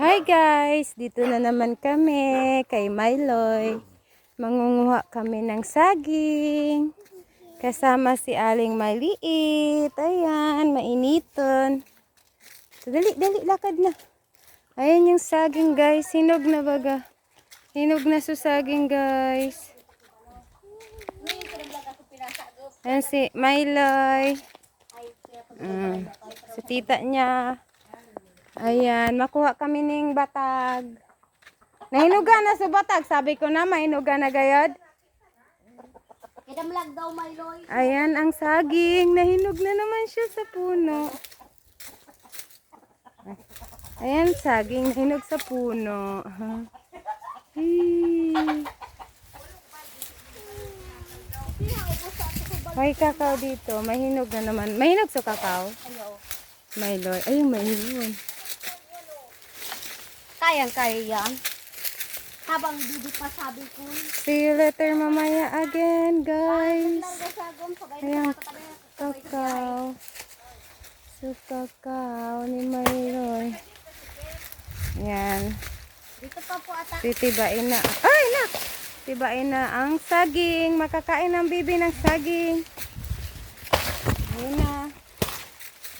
Hi guys! Dito na naman kami kay Myloy. Mangunguha kami ng saging. Kasama si Aling Maliit. Ayan, mainiton. So, dali, dali, lakad na. Ayan yung saging guys. Hinog na baga. Hinog na sa saging guys. Ayan si Myloy. Mm. Sa tita niya. Ayan, makuha kami ning batag. Nahinuga na sa batag. Sabi ko na, mahinuga na gayod. Kidamlag daw. Ayan ang saging. Nahinog na naman siya sa puno. Ayan, saging. Nahinog sa puno. May kakao dito. Mahinog na naman. Mahinog sa kakao. Ano? May loy. Ayun, mayroon. Kayang-kaya yan. Habang didi pa sabi ko. See you later mamaya again, guys. Ayan, kakao. So, kakao ni Mayroy. Yan. Dito pa po ata. Titibain na. Ay, nak! Tibain na ang saging. Makakain ang bibi ng saging. Ayun na.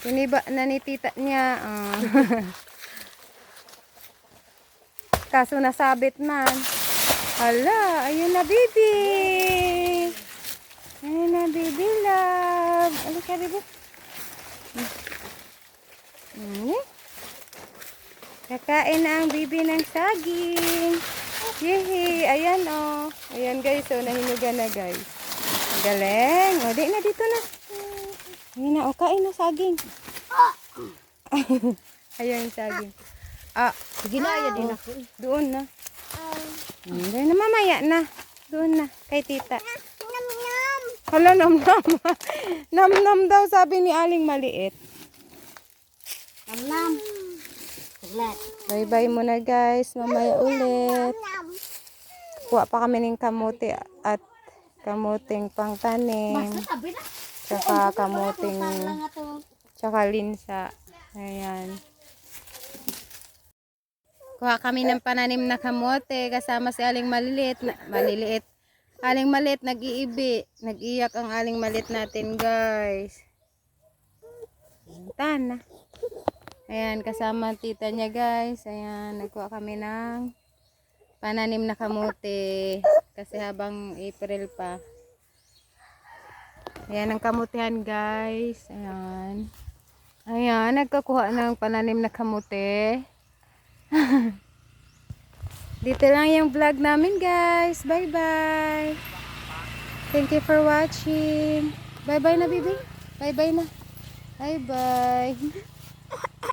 Tiniba na ni tita niya. Ah. Kaso nasabit man. Hala, ayun na bibi. Ayun na bibi love. Alika bibi. Hmm. Kakain na ang bibi ng saging. Yehey, ayan oh. Ayan guys, oh, nahinugan na guys. Galing. O, di na dito na. Ayun na, oh, kain na saging. Ayan yung saging. Ah, Sige na, yan din ako. doon na. Hindi na, mamaya na. Doon na, kay tita. Nam-nam. Hala, nam-nam. nam-nam daw, sabi ni Aling Maliit. Nam-nam. Bye-bye muna guys. Mamaya ulit. Kuha pa kami ng kamote at kamuting pangtanim. Tsaka kamuting, tsaka linsa. Ayan. Kuha kami ng pananim na kamote kasama si Aling Maliliit. Na, maliliit. Aling Maliit nag-iibi. Nag-iyak ang Aling Maliit natin guys. Tan na. Ayan, kasama tita niya guys. Ayan, nagkuha kami ng pananim na kamote. Kasi habang April pa. Ayan ang kamutihan guys. Ayan. Ayan, nagkakuha ng pananim na kamote. Dito lang yung vlog namin guys. Bye bye. Thank you for watching. Bye bye na bibi. Bye bye na. Bye bye.